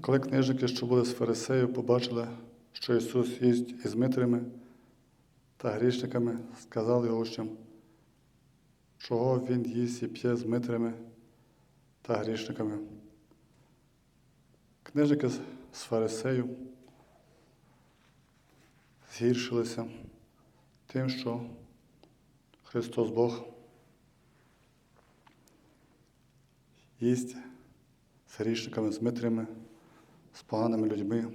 коли книжники, що були з фарисеїв, побачили, що Ісус їсть із митрями та грішниками, сказали учням, чого Він їсть і п'є з митрями та грішниками. Книжники з фарисеїв згіршилися тим, що Христос Бог їсть з грішниками, з митрями, з поганими людьми.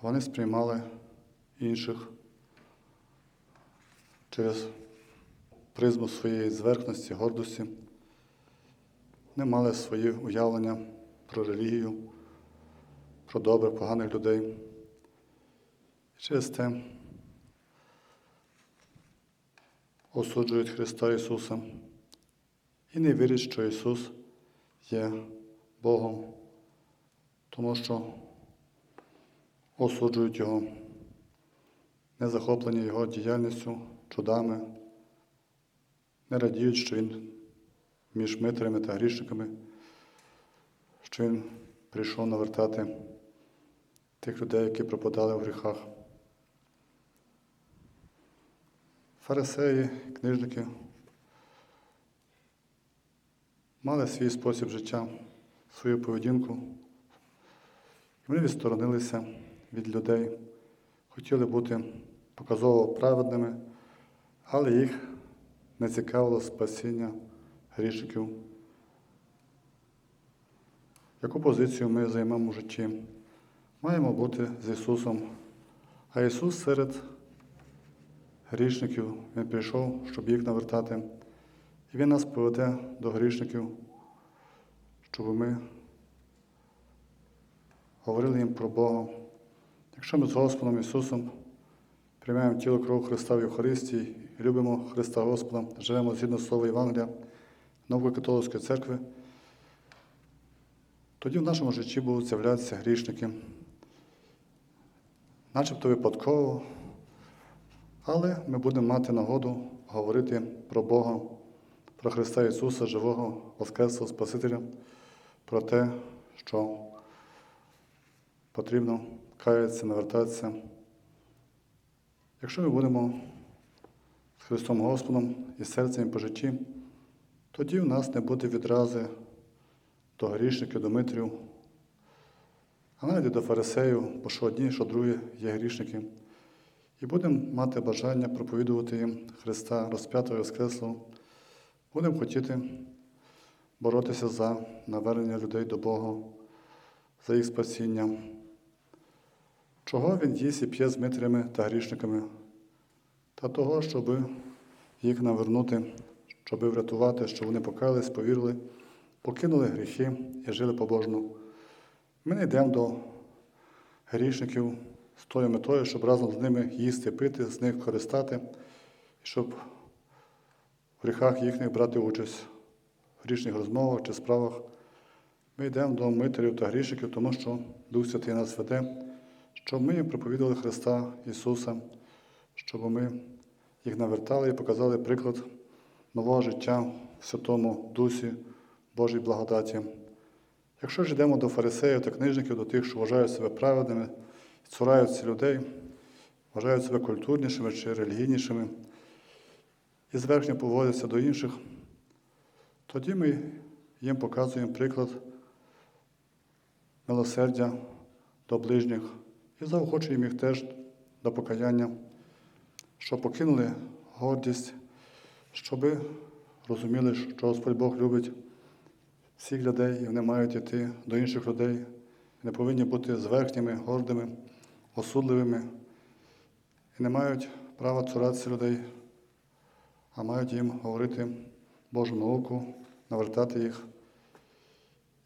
Вони сприймали інших через призму своєї зверхності, гордості, не мали свої уявлення про релігію, про добре, поганих людей. І через те осуджують Христа Ісуса і не вірять, що Ісус є Богом, тому що осуджують Його, не захоплені Його діяльністю, чудами, не радіють, що Він між митрями та грішниками, що Він прийшов навертати тих людей, які пропадали в гріхах. Фарисеї, книжники мали свій спосіб життя, свою поведінку. Вони відсторонилися від людей, хотіли бути показово праведними, але їх не цікавило спасіння грішників. Яку позицію ми займемо в житті? Маємо бути з Ісусом. А Ісус серед грішників Він прийшов, щоб їх навертати. І Він нас поведе до грішників, щоб ми говорили їм про Бога. Якщо ми з Господом Ісусом приймаємо тіло кров Христа в Євхаристії любимо Христа Господа, живемо згідно Слова Євангелія, Нової католицької церкви, тоді в нашому житті будуть з'являтися грішники, начебто випадково, але ми будемо мати нагоду говорити про Бога, про Христа Ісуса, живого, Воскреслого Спасителя, про те, що потрібно каятися, навертатися. Якщо ми будемо з Христом Господом і серцем і по житті, тоді в нас не буде відрази до грішників, до митрів, а навіть до фарисеїв, бо що одні, що другі є грішники. І будемо мати бажання проповідувати їм Христа розп'ятого Воскреслого. Будемо хотіти боротися за навернення людей до Бога, за їх спасіння. Чого він їсть і п'є з митрями та грішниками? Та того, щоб їх навернути, щоб врятувати, щоб вони покаялись, повірили, покинули гріхи і жили по-божому. Ми не йдемо до грішників з тою метою, щоб разом з ними їсти, пити, з них користати, щоб в гріхах їхніх брати участь в грішних розмовах чи справах. Ми йдемо до митерів та грішників, тому що Дух Святий нас веде, щоб ми їм проповідали Христа Ісуса, щоб ми їх навертали і показали приклад нового життя в Святому Дусі Божій благодаті. Якщо ж йдемо до фарисеїв та книжників, до тих, що вважають себе праведними, цураються людей, вважають себе культурнішими чи релігійнішими і зверхньо поводяться до інших, тоді ми їм показуємо приклад милосердя до ближніх і заохочуємо їх теж до покаяння, щоб покинули гордість, щоб розуміли, що Господь Бог любить всіх людей, і вони мають йти до інших людей, не повинні бути зверхніми, гордими, осудливими, і не мають права цуратися людей, а мають їм говорити Божу науку, навертати їх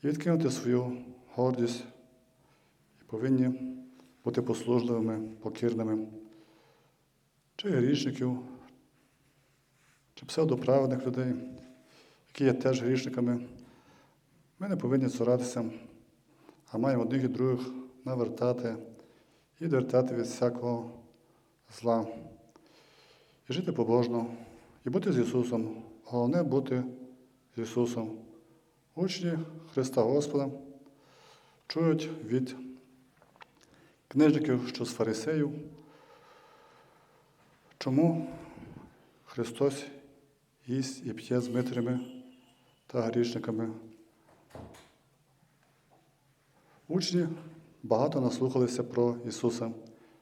і відкинути свою гордість, і повинні бути послужливими, покірними, чи грішників, чи псевдоправедних людей, які є теж грішниками. Ми не повинні цуратися, а маємо одних і других навертати і відвертати від всякого зла. І жити побожно, і бути з Ісусом. Головне бути з Ісусом. Учні Христа Господа, чують від книжників, що з фарисеїв, чому Христос їсть і п'є з митрями та грішниками. Учні багато наслухалися про Ісуса.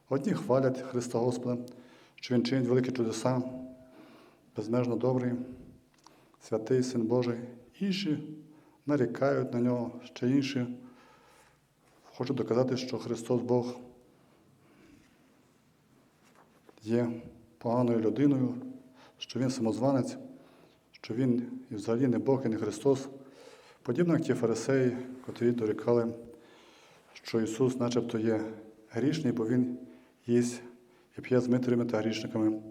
Одні хвалять Христа Господа, що Він чинить великі чудеса, безмежно добрий, святий Син Божий. Інші нарікають на нього, ще інші хочуть доказати, що Христос Бог є поганою людиною, що Він самозванець, що Він і взагалі не Бог і не Христос. Подібно як ті фарисеї, котрі дорікали, що Ісус начебто є грішний, бо Він їсть і п'є з митрями та грішниками.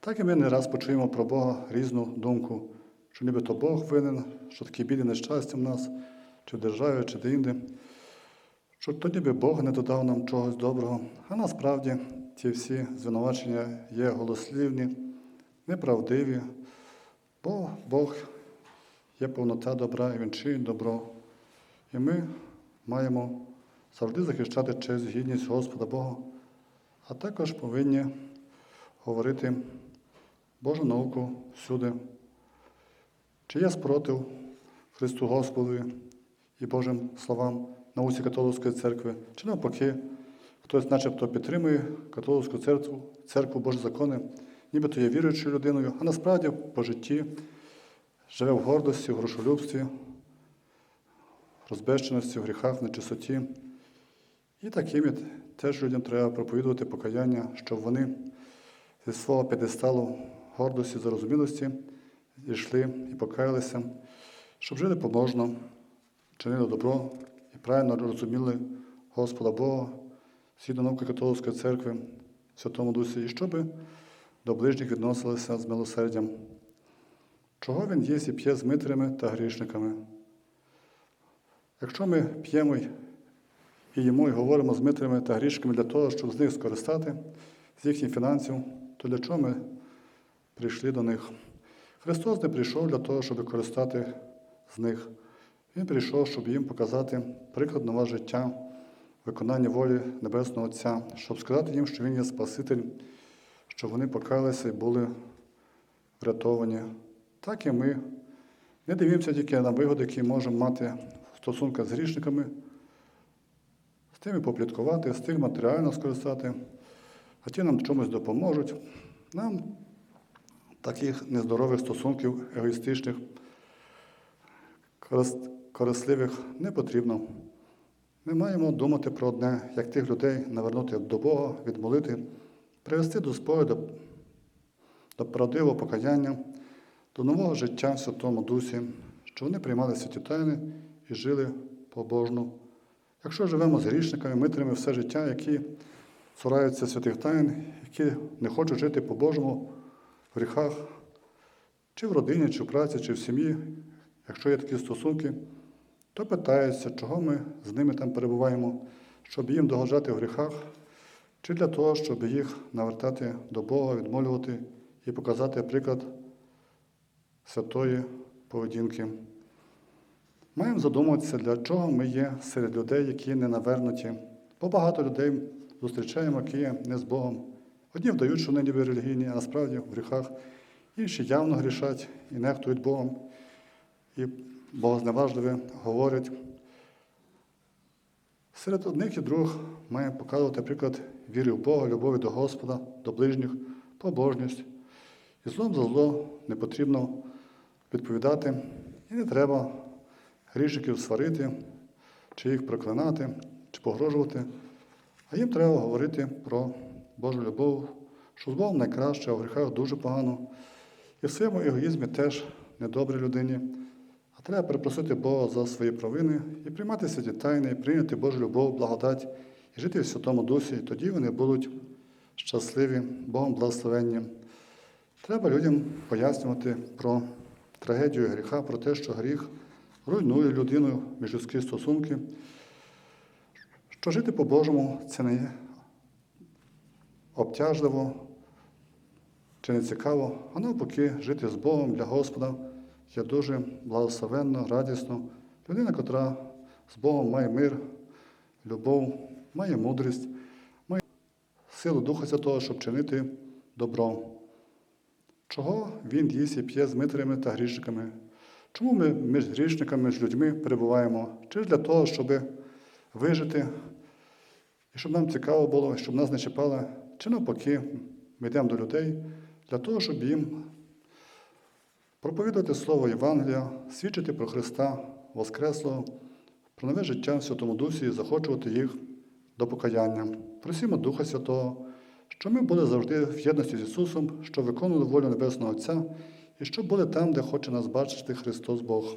Так і ми не раз почуємо про Бога різну думку, що нібито Бог винен, що такі біди нещастя в нас, чи в державі, чи де-інде, що то ніби Бог не додав нам чогось доброго, а насправді ті всі звинувачення є голослівні, неправдиві, бо Бог є повнота добра і він чинить добро. І ми маємо завжди захищати честь, гідність Господа Бога, а також повинні говорити Божу науку всюди. Чи є спротив Христу Господові і Божим словам науці католицької церкви, чи навпаки, хтось начебто підтримує католицьку церкву, церкву Божі закони, нібито є віруючою людиною, а насправді по житті живе в гордості, в грошолюбстві, розбещеності, в гріхах, в нечистоті. І таким теж людям треба проповідувати покаяння, щоб вони зі свого п'єдесталу гордості, зарозумілості зійшли і покаялися, щоб жили побожно, чинили добро і правильно розуміли Господа Бога, згідно науки католицької церкви, Святому Дусі, і щоб до ближніх відносилися з милосердям. Чого він їсть і п'є з митрями та грішниками? Якщо ми п'ємо і їмо і говоримо з митрями та грішниками для того, щоб з них скористати, з їхніх фінансів, то для чого ми прийшли до них? Христос не прийшов для того, щоб користати з них. Він прийшов, щоб їм показати приклад нового життя, виконання волі Небесного Отця, щоб сказати їм, що Він є Спаситель, щоб вони покаялися і були врятовані. Так і ми не дивимося тільки на вигоди, які можемо мати в стосунках з грішниками, з тими попліткувати, з тим матеріально скористати, а ті нам чомусь допоможуть. Нам таких нездорових стосунків, егоїстичних, корисливих не потрібно. Ми маємо думати про одне, як тих людей навернути до Бога, відмолити, привести до сповіді, до, правдивого покаяння, до нового життя в Святому Дусі, що вони приймали святі тайни і жили побожно. Якщо живемо з грішниками, митрими все життя, які цураються святих тайн, які не хочуть жити по-божому в гріхах, чи в родині, чи в праці, чи в сім'ї, якщо є такі стосунки, то питаються, чого ми з ними там перебуваємо, щоб їм догоджати в гріхах, чи для того, щоб їх навертати до Бога, відмолювати і показати приклад святої поведінки. Маємо задуматися, для чого ми є серед людей, які не навернуті. Бо багато людей зустрічаємо, які є не з Богом. Одні вдають, що вони ніби релігійні, а насправді в гріхах, інші явно грішать і нехтують Богом. І богозневажливі говорять. Серед одних і других маємо показувати приклад віри в Бога, любові до Господа, до ближніх, побожність. І злом за зло не потрібно відповідати, і не треба грішників сварити, чи їх проклинати, чи погрожувати. А їм треба говорити про Божу любов, що з Богом найкраще, а в гріхах дуже погано. І в своєму егоїзмі теж недобрій людині. Треба перепросити Бога за свої провини і приймати святі тайни, і прийняти Божу любов, благодать і жити в Святому Дусі. І тоді вони будуть щасливі, Богом благословенні. Треба людям пояснювати про трагедію гріха, про те, що гріх руйнує людину міжлюдські стосунки, що жити по-божому це не є обтяжливо чи не цікаво, а навпаки, жити з Богом для Господа є дуже благословенно, радісно. Людина, котра з Богом має мир, любов, має мудрість, має силу Духа Святого, щоб чинити добро. Чого він їсть і п'є з митрями та грішниками? Чому ми між грішниками, між людьми перебуваємо? Чи для того, щоб вижити, і щоб нам цікаво було, щоб нас не чіпали, чи навпаки, ми йдемо до людей для того, щоб їм проповідувати Слово Євангелія, свідчити про Христа Воскреслого, про нове життя в Святому Дусі і захочувати їх до покаяння. Просімо Духа Святого, щоб ми були завжди в єдності з Ісусом, що виконували волю Небесного Отця, і що були там, де хоче нас бачити Христос Бог.